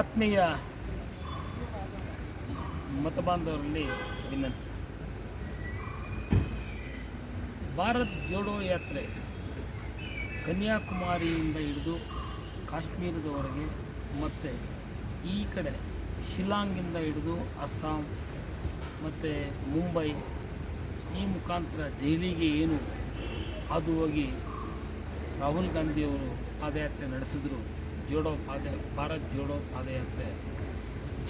ಆತ್ಮೀಯ ಮತಬಾಂಧವರಲ್ಲಿ ವಿನಂತಿ. ಭಾರತ್ ಜೋಡೋ ಯಾತ್ರೆ ಕನ್ಯಾಕುಮಾರಿಯಿಂದ ಹಿಡಿದು ಕಾಶ್ಮೀರದವರೆಗೆ ಮತ್ತು ಈ ಕಡೆ ಶಿಲಾಂಗಿಂದ ಹಿಡಿದು ಅಸ್ಸಾಂ ಮತ್ತು ಮುಂಬೈ ಈ ಮುಖಾಂತರ ದೆಹಲಿಗೆ ಏನು ಹಾದು ಹೋಗಿ ರಾಹುಲ್ ಗಾಂಧಿಯವರು ಪಾದಯಾತ್ರೆ ನಡೆಸಿದ್ರು. ಜೋಡೋ ಪಾದ, ಭಾರತ್ ಜೋಡೋ ಪಾದಯಾತ್ರೆ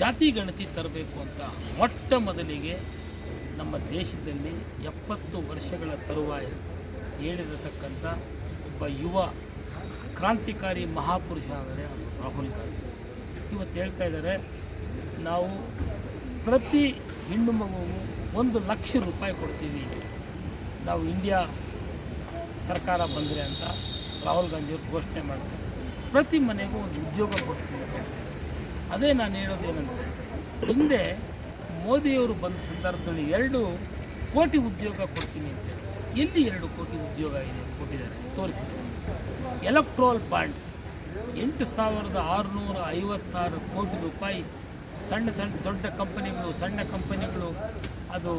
ಜಾತಿ ಗಣತಿ ತರಬೇಕು ಅಂತ ಮೊಟ್ಟ ಮೊದಲಿಗೆ ನಮ್ಮ ದೇಶದಲ್ಲಿ ಎಪ್ಪತ್ತು ವರ್ಷಗಳ ತರುವಾಯ ಹೇಳಿರತಕ್ಕಂಥ ಒಬ್ಬ ಯುವ ಕ್ರಾಂತಿಕಾರಿ ಮಹಾಪುರುಷ ಆದರೆ ಅದು ರಾಹುಲ್ ಗಾಂಧಿ. ಇವತ್ತು ಹೇಳ್ತಾ ಇದ್ದಾರೆ, ನಾವು ಪ್ರತಿ ಹೆಣ್ಣು ಮಗುವು ಒಂದು ಲಕ್ಷ ರೂಪಾಯಿ ಕೊಡ್ತೀವಿ. ನಾವು ಇಂಡಿಯಾ ಸರ್ಕಾರ ಬಂದರೆ ಅಂತ ರಾಹುಲ್ ಗಾಂಧಿಯವರು ಘೋಷಣೆ ಮಾಡ್ತಾರೆ. ಪ್ರತಿ ಮನೆಗೂ ಒಂದು ಉದ್ಯೋಗ ಕೊಡ್ತೀವಿ. ಅದೇ ನಾನು ಹೇಳೋದೇನೆಂದರೆ, ಹಿಂದೆ ಮೋದಿಯವರು ಬಂದ ಸಂದರ್ಭದಲ್ಲಿ ಎರಡು ಕೋಟಿ ಉದ್ಯೋಗ ಕೊಡ್ತೀನಿ ಅಂತ ಎಲ್ಲಿ ಎರಡು ಕೋಟಿ ಉದ್ಯೋಗ ಇದೆ ಕೊಟ್ಟಿದ್ದಾರೆ ತೋರಿಸಿದ್ದಾರೆ ಎಲೆಕ್ಟ್ರೋಲ್ ಬಾಂಡ್ಸ್ ಎಂಟು ಸಾವಿರದ ಆರುನೂರ ಐವತ್ತಾರು ಕೋಟಿ ರೂಪಾಯಿ ಸಣ್ಣ ಸಣ್ಣ ದೊಡ್ಡ ಕಂಪನಿಗಳು, ಸಣ್ಣ ಕಂಪನಿಗಳು, ಅದು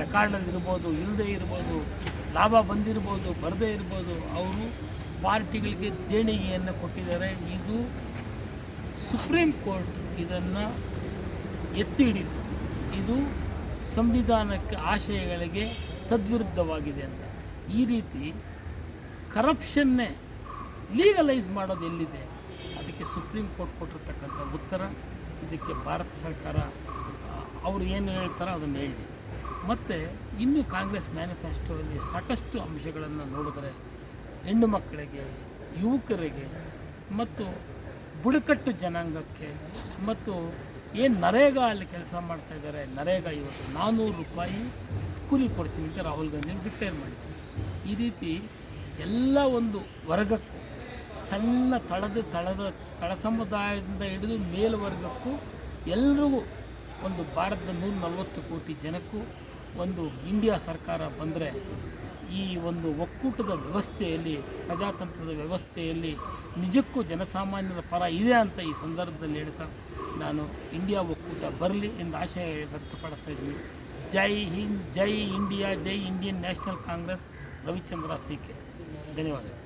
ರೆಕಾರ್ಡಲ್ಲಿರ್ಬೋದು ಇಲ್ಲದೇ ಇರ್ಬೋದು, ಲಾಭ ಬಂದಿರ್ಬೋದು, ಬರದೇ ಇರ್ಬೋದು, ಅವರು ಪಾರ್ಟಿಗಳಿಗೆ ದೇಣಿಗೆಯನ್ನು ಕೊಟ್ಟಿದ್ದಾರೆ. ಇದು ಸುಪ್ರೀಂ ಕೋರ್ಟ್ ಇದನ್ನು ಎತ್ತಿ ಹಿಡಿದು ಇದು ಸಂವಿಧಾನಕ್ಕೆ ಆಶಯಗಳಿಗೆ ತದ್ವಿರುದ್ಧವಾಗಿದೆ ಅಂತ. ಈ ರೀತಿ ಕರಪ್ಷನ್ನೇ ಲೀಗಲೈಸ್ ಮಾಡೋದು ಎಲ್ಲಿದೆ? ಅದಕ್ಕೆ ಸುಪ್ರೀಂ ಕೋರ್ಟ್ ಕೊಟ್ಟಿರ್ತಕ್ಕಂಥ ಉತ್ತರ, ಇದಕ್ಕೆ ಭಾರತ ಸರ್ಕಾರ ಅವರು ಏನು ಹೇಳ್ತಾರೋ ಅದನ್ನು ಹೇಳಿ. ಮತ್ತು ಇನ್ನು ಕಾಂಗ್ರೆಸ್ ಮ್ಯಾನಿಫೆಸ್ಟೋದಲ್ಲಿ ಸಾಕಷ್ಟು ಅಂಶಗಳನ್ನು ನೋಡಿದರೆ ಹೆಣ್ಣು ಮಕ್ಕಳಿಗೆ, ಯುವಕರಿಗೆ ಮತ್ತು ಬುಡಕಟ್ಟು ಜನಾಂಗಕ್ಕೆ ಮತ್ತು ಏನು ನರೇಗಾ ಅಲ್ಲಿ ಕೆಲಸ ಮಾಡ್ತಾ ಇದ್ದಾರೆ ನರೇಗಾ ಇವತ್ತು ನಾನ್ನೂರು ರೂಪಾಯಿ ಕೂಲಿ ಕೊಡ್ತೀನಿ ಅಂತ ರಾಹುಲ್ ಗಾಂಧಿ ಡಿಕ್ಲೇರ್ ಮಾಡಿದ್ದಾರೆ. ಈ ರೀತಿ ಎಲ್ಲ ಒಂದು ವರ್ಗಕ್ಕೂ, ಸಣ್ಣ ತಳದ ತಳದ ತಳ ಸಮುದಾಯದಿಂದ ಹಿಡಿದು ಮೇಲ್ವರ್ಗಕ್ಕೂ ಎಲ್ರಿಗೂ ಒಂದು ಭಾರತದ ನೂರ ನಲವತ್ತು ಕೋಟಿ ಜನಕ್ಕೂ ಒಂದು ಇಂಡಿಯಾ ಸರ್ಕಾರ ಬಂದರೆ ಈ ಒಂದು ಒಕ್ಕೂಟದ ವ್ಯವಸ್ಥೆಯಲ್ಲಿ, ಪ್ರಜಾತಂತ್ರದ ವ್ಯವಸ್ಥೆಯಲ್ಲಿ ನಿಜಕ್ಕೂ ಜನಸಾಮಾನ್ಯರ ಪರ ಇದೆ ಅಂತ ಈ ಸಂದರ್ಭದಲ್ಲಿ ಹೇಳ್ತಾ ನಾನು ಇಂಡಿಯಾ ಒಕ್ಕೂಟ ಬರಲಿ ಎಂದು ಆಶಯ ವ್ಯಕ್ತಪಡಿಸ್ತಾ ಇದ್ದೀನಿ. ಜೈ ಹಿಂದ್, ಜೈ ಇಂಡಿಯಾ, ಜೈ Indian National Congress, Ravichandra C K. ಧನ್ಯವಾದಗಳು.